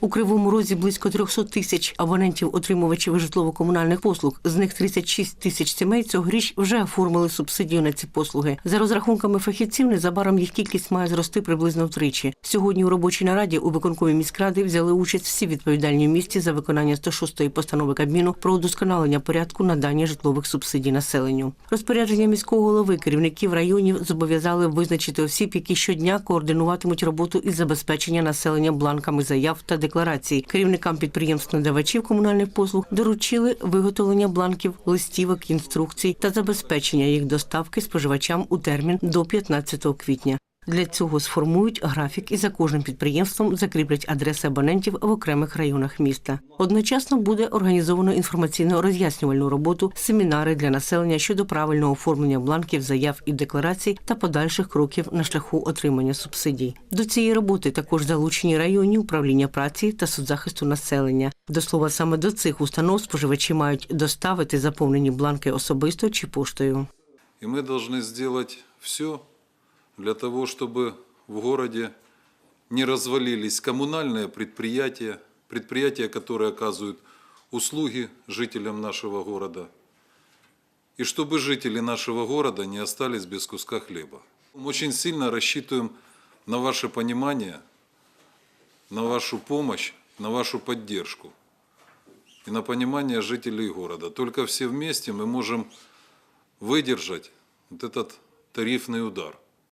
У Кривому Розі близько 300 тисяч абонентів-отримувачів житлово-комунальних послуг. З них 36 тисяч сімей цьогоріч вже оформили субсидію на ці послуги. За розрахунками фахівців, незабаром їх кількість має зрости приблизно втричі. Сьогодні у робочій нараді у виконковій міськради взяли участь всі відповідальні місті за виконання 106-ї постанови Кабміну про удосконалення порядку надання житлових субсидій населенню. Розпорядження міського голови керівників районів зобов'язали визначити осіб, які щодня координуватимуть роботу із забезпечення населення бланками заяв та декларацій. Керівникам підприємств-надавачів комунальних послуг доручили виготовлення бланків, листівок, інструкцій та забезпечення їх доставки споживачам у термін до 15 квітня. Для цього сформують графік і за кожним підприємством закріплять адреси абонентів в окремих районах міста. Одночасно буде організовано інформаційно-роз'яснювальну роботу, семінари для населення щодо правильного оформлення бланків, заяв і декларацій та подальших кроків на шляху отримання субсидій. До цієї роботи також залучені районні управління праці та соцзахисту населення. До слова, саме до цих установ споживачі мають доставити заповнені бланки особисто чи поштою. И мы должны сделать все для того, чтобы в городе не развалились коммунальные предприятия, предприятия, которые оказывают услуги жителям нашего города, и чтобы жители нашего города не остались без куска хлеба. Мы очень сильно рассчитываем на ваше понимание, на вашу помощь, на вашу поддержку и на понимание жителей города. Только все вместе мы можем выдержать вот этот тарифный удар.